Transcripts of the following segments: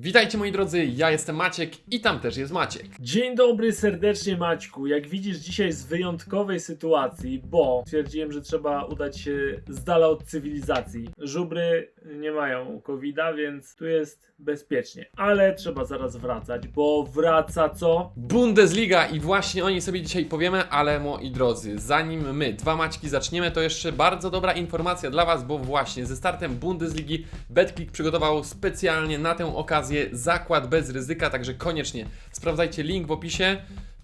Witajcie moi drodzy, ja jestem Maciek i tam też jest Maciek. Dzień dobry serdecznie Maćku. Jak widzisz dzisiaj z wyjątkowej sytuacji, bo stwierdziłem, że trzeba udać się z dala od cywilizacji. Żubry nie mają covid więc tu jest bezpiecznie. Ale trzeba zaraz wracać, bo wraca co? Bundesliga i właśnie o niej sobie dzisiaj powiemy, ale moi drodzy, zanim my, dwa Maćki, zaczniemy, to jeszcze bardzo dobra informacja dla Was, bo właśnie ze startem Bundesligi BetClick przygotował specjalnie na tę okazję zakład bez ryzyka, także koniecznie sprawdzajcie link w opisie.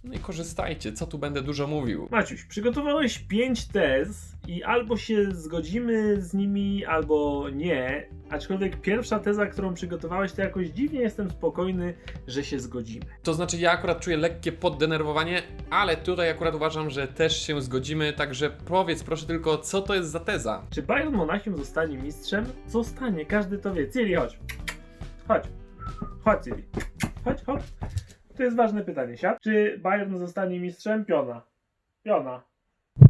No i korzystajcie, co tu będę dużo mówił. Maciuś, przygotowałeś 5 tez i albo się zgodzimy z nimi, albo nie. Aczkolwiek pierwsza teza, którą przygotowałeś, to jakoś dziwnie jestem spokojny, że się zgodzimy. To znaczy, ja akurat czuję lekkie poddenerwowanie, ale tutaj akurat uważam, że też się zgodzimy, także powiedz proszę tylko, co to jest za teza. Czy Bayern Monachium zostanie mistrzem? Zostanie, każdy to wie. Ciri, chodź. Chodź. Chodź. Chodź, chodź. To jest ważne pytanie, siad. Czy Bayern zostanie mistrzem? Piona. Piona.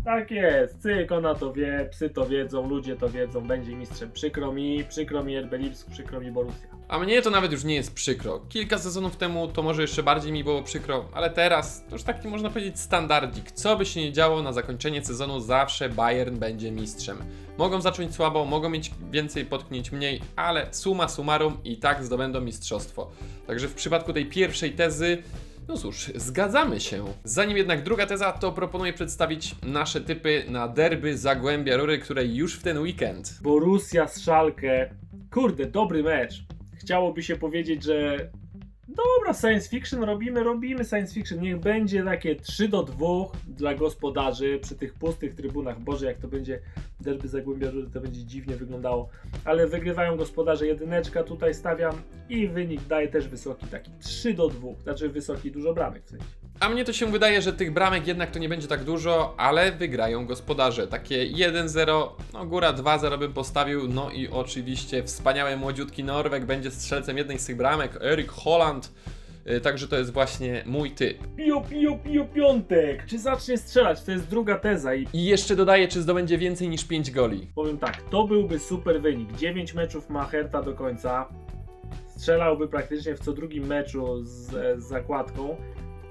Tak jest, cyk, ona to wie, psy to wiedzą, ludzie to wiedzą, będzie mistrzem. Przykro mi, przykro mi RB Lipsk, przykro mi Borussia. A mnie to nawet już nie jest przykro. Kilka sezonów temu to może jeszcze bardziej mi było przykro, ale teraz to już taki można powiedzieć standardzik. Co by się nie działo, na zakończenie sezonu zawsze Bayern będzie mistrzem. Mogą zacząć słabo, mogą mieć więcej, potknięć mniej, ale suma summarum i tak zdobędą mistrzostwo. Także w przypadku tej pierwszej tezy no cóż, zgadzamy się. Zanim jednak druga teza, to proponuję przedstawić nasze typy na derby Zagłębia Rury, które już w ten weekend. Borussia z Szalkę. Kurde, dobry mecz. Chciałoby się powiedzieć, że dobra, science fiction robimy, robimy science fiction. Niech będzie takie 3 do 2 dla gospodarzy przy tych pustych trybunach. Boże, jak to będzie derby Zagłębia to będzie dziwnie wyglądało. Ale wygrywają gospodarze jedyneczka, tutaj stawiam i wynik daje też wysoki taki 3 do 2. Znaczy wysoki dużo bramek w sensie. A mnie to się wydaje, że tych bramek jednak to nie będzie tak dużo, ale wygrają gospodarze. Takie 1-0, no góra 2-0 bym postawił, no i oczywiście wspaniały młodziutki Norweg będzie strzelcem jednej z tych bramek, Erik Holland. Yy, Także to jest właśnie mój typ. Pio, pio, pio, piątek! Czy zacznie strzelać? To jest druga teza i I jeszcze dodaję, czy zdobędzie więcej niż 5 goli. Powiem tak, to byłby super wynik. 9 meczów ma Herta do końca. Strzelałby praktycznie w co drugim meczu z, z zakładką.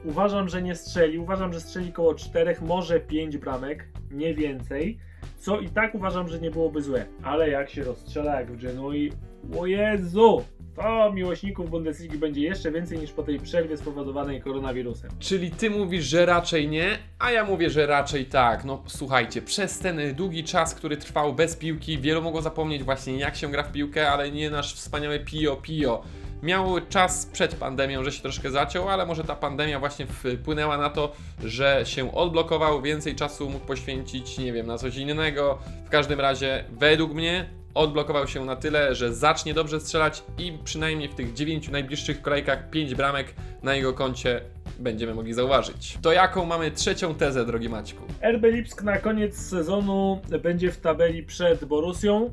Uważam, że nie strzeli. Uważam, że strzeli koło 4, może 5 bramek, nie więcej. Co i tak uważam, że nie byłoby złe. Ale jak się rozstrzela jak w Genui, o Jezu! To miłośników Bundesligi będzie jeszcze więcej niż po tej przerwie spowodowanej koronawirusem. Czyli ty mówisz, że raczej nie, a ja mówię, że raczej tak. No słuchajcie, przez ten długi czas, który trwał bez piłki, wielu mogło zapomnieć właśnie jak się gra w piłkę, ale nie nasz wspaniały Pio Pio. Miał czas przed pandemią, że się troszkę zaciął, ale może ta pandemia właśnie wpłynęła na to, że się odblokował, więcej czasu mógł poświęcić, nie wiem, na coś innego. W każdym razie, według mnie, odblokował się na tyle, że zacznie dobrze strzelać i przynajmniej w tych 9 najbliższych kolejkach 5 bramek na jego koncie będziemy mogli zauważyć. To jaką mamy trzecią tezę, drogi Maćku? RB Lipsk na koniec sezonu będzie w tabeli przed Borusią.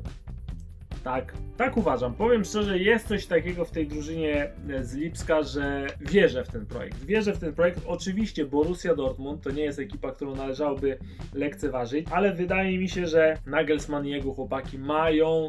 Tak, tak uważam. Powiem szczerze, jest coś takiego w tej drużynie e, z Lipska, że wierzę w ten projekt. Wierzę w ten projekt. Oczywiście Borussia Dortmund to nie jest ekipa, którą należałoby lekceważyć, ale wydaje mi się, że Nagelsmann i jego chłopaki mają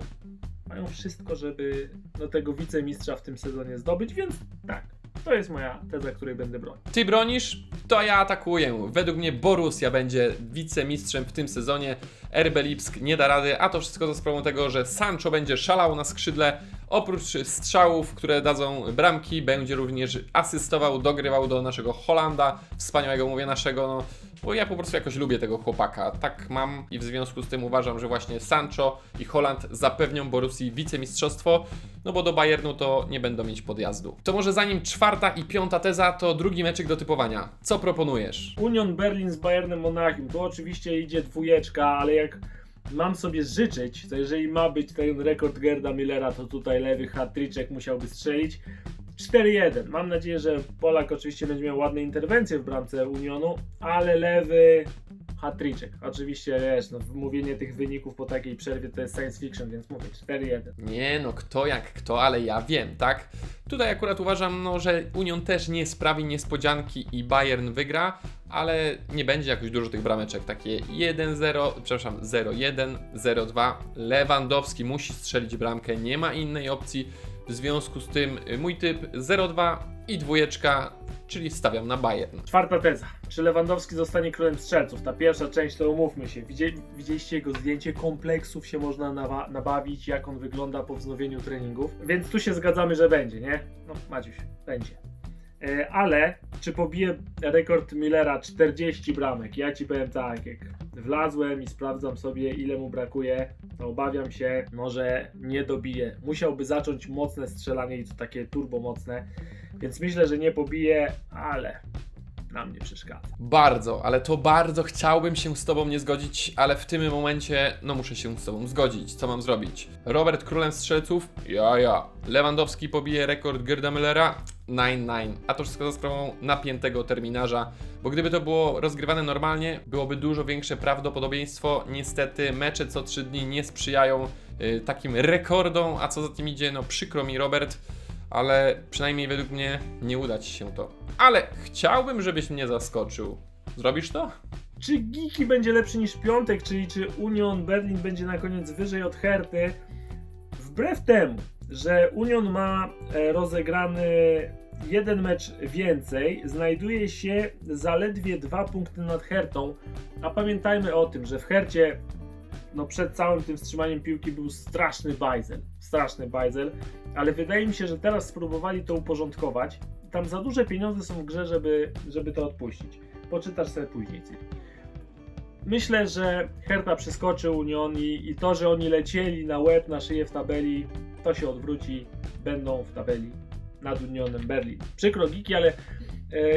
mają wszystko, żeby no, tego wicemistrza w tym sezonie zdobyć, więc tak. To jest moja teza, której będę bronił. Ty bronisz, to ja atakuję. Według mnie Borussia będzie wicemistrzem w tym sezonie. RB Lipsk nie da rady, a to wszystko za sprawą tego, że Sancho będzie szalał na skrzydle. Oprócz strzałów, które dadzą bramki, będzie również asystował, dogrywał do naszego Holanda, wspaniałego mówię naszego, no, bo ja po prostu jakoś lubię tego chłopaka. Tak mam i w związku z tym uważam, że właśnie Sancho i Holland zapewnią Borussii wicemistrzostwo, no bo do Bayernu to nie będą mieć podjazdu. To może zanim czwarta i piąta teza, to drugi meczyk do typowania. Co proponujesz? Union Berlin z Bayernem Monachium. Tu oczywiście idzie dwójeczka, ale jak mam sobie życzyć, to jeżeli ma być ten rekord Gerda Millera, to tutaj lewy hat musiałby strzelić. 4-1. Mam nadzieję, że Polak oczywiście będzie miał ładne interwencje w bramce Unionu, ale lewy hat Oczywiście wiesz, no, mówienie tych wyników po takiej przerwie to jest science fiction, więc mówię 4-1. Nie no, kto jak kto, ale ja wiem, tak? Tutaj akurat uważam, no, że Union też nie sprawi niespodzianki i Bayern wygra, ale nie będzie jakoś dużo tych brameczek. Takie 1-0, przepraszam, 0-1, 0-2. Lewandowski musi strzelić bramkę, nie ma innej opcji. W związku z tym y, mój typ 0-2 i dwójeczka, czyli stawiam na Bayern. Czwarta teza. Czy Lewandowski zostanie królem strzelców? Ta pierwsza część to umówmy się. Widzieli, widzieliście jego zdjęcie, kompleksów się można nabawić, jak on wygląda po wznowieniu treningów. Więc tu się zgadzamy, że będzie, nie? No, Maciuś, będzie. E, ale czy pobije rekord Millera 40 bramek? Ja ci powiem tak, jak wlazłem i sprawdzam sobie ile mu brakuje, to obawiam się, może nie dobije. Musiałby zacząć mocne strzelanie i to takie turbo mocne, więc myślę, że nie pobije, ale nam nie przeszkadza. Bardzo, ale to bardzo chciałbym się z Tobą nie zgodzić, ale w tym momencie, no muszę się z Tobą zgodzić. Co mam zrobić? Robert królem strzelców? Ja, ja. Lewandowski pobije rekord Gerda Müllera? 9-9. A to wszystko za sprawą napiętego terminarza, bo gdyby to było rozgrywane normalnie, byłoby dużo większe prawdopodobieństwo. Niestety mecze co 3 dni nie sprzyjają y, takim rekordom, a co za tym idzie, no przykro mi Robert, ale przynajmniej według mnie nie uda Ci się to. Ale chciałbym, żebyś mnie zaskoczył. Zrobisz to? Czy Giki będzie lepszy niż Piątek, czyli czy Union Berlin będzie na koniec wyżej od Herty? Wbrew temu, że Union ma e, rozegrany jeden mecz więcej, znajduje się zaledwie dwa punkty nad Hertą, a pamiętajmy o tym, że w Hercie no przed całym tym wstrzymaniem piłki był straszny bajzel, straszny bajzel, ale wydaje mi się, że teraz spróbowali to uporządkować. Tam za duże pieniądze są w grze, żeby, żeby to odpuścić. Poczytasz sobie później. Myślę, że Hertha przeskoczy Union i, i to, że oni lecieli na łeb, na szyję w tabeli, to się odwróci. Będą w tabeli nad Unionem Berlin. Przykro Giki, ale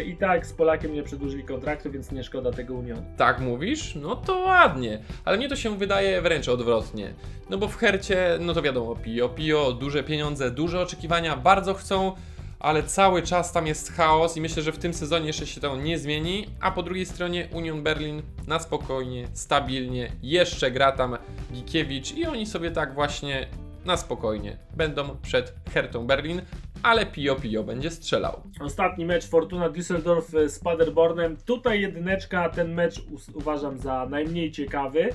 i tak z Polakiem nie przedłużyli kontraktu, więc nie szkoda tego Unionu. Tak mówisz? No to ładnie. Ale mnie to się wydaje wręcz odwrotnie. No bo w Hercie, no to wiadomo, Pio Pio, duże pieniądze, duże oczekiwania, bardzo chcą, ale cały czas tam jest chaos i myślę, że w tym sezonie jeszcze się to nie zmieni. A po drugiej stronie Union Berlin na spokojnie, stabilnie, jeszcze gra tam Gikiewicz i oni sobie tak właśnie na spokojnie będą przed Hertą Berlin, ale Pio Pio będzie strzelał. Ostatni mecz Fortuna Düsseldorf z Paderbornem. Tutaj jedyneczka, ten mecz uważam za najmniej ciekawy.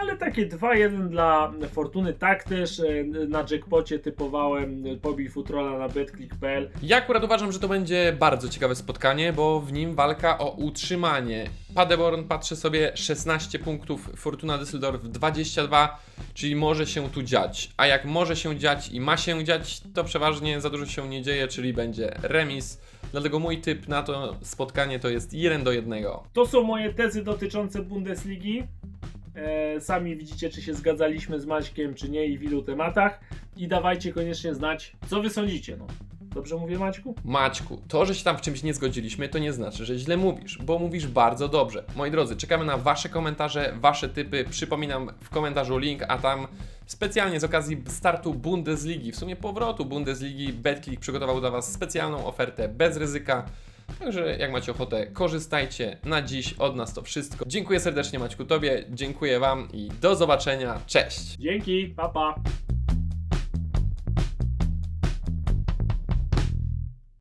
Ale takie 2-1 dla Fortuny, tak też e, na jackpocie typowałem, e, pobij futrola na betclick.pl. Ja akurat uważam, że to będzie bardzo ciekawe spotkanie, bo w nim walka o utrzymanie. Paderborn patrzy sobie 16 punktów, Fortuna Düsseldorf 22, czyli może się tu dziać. A jak może się dziać i ma się dziać, to przeważnie za dużo się nie dzieje, czyli będzie remis. Dlatego mój typ na to spotkanie to jest 1 do 1. To są moje tezy dotyczące Bundesligi. E, sami widzicie, czy się zgadzaliśmy z Maćkiem, czy nie i w ilu tematach. I dawajcie koniecznie znać, co wy sądzicie. No. Dobrze mówię, Maćku? Maćku, to, że się tam w czymś nie zgodziliśmy, to nie znaczy, że źle mówisz, bo mówisz bardzo dobrze. Moi drodzy, czekamy na Wasze komentarze, Wasze typy. Przypominam w komentarzu link, a tam specjalnie z okazji startu Bundesligi, w sumie powrotu Bundesligi, BetClick przygotował dla Was specjalną ofertę bez ryzyka. Także jak macie ochotę, korzystajcie. Na dziś od nas to wszystko. Dziękuję serdecznie Maćku Tobie, dziękuję Wam i do zobaczenia. Cześć! Dzięki, pa pa.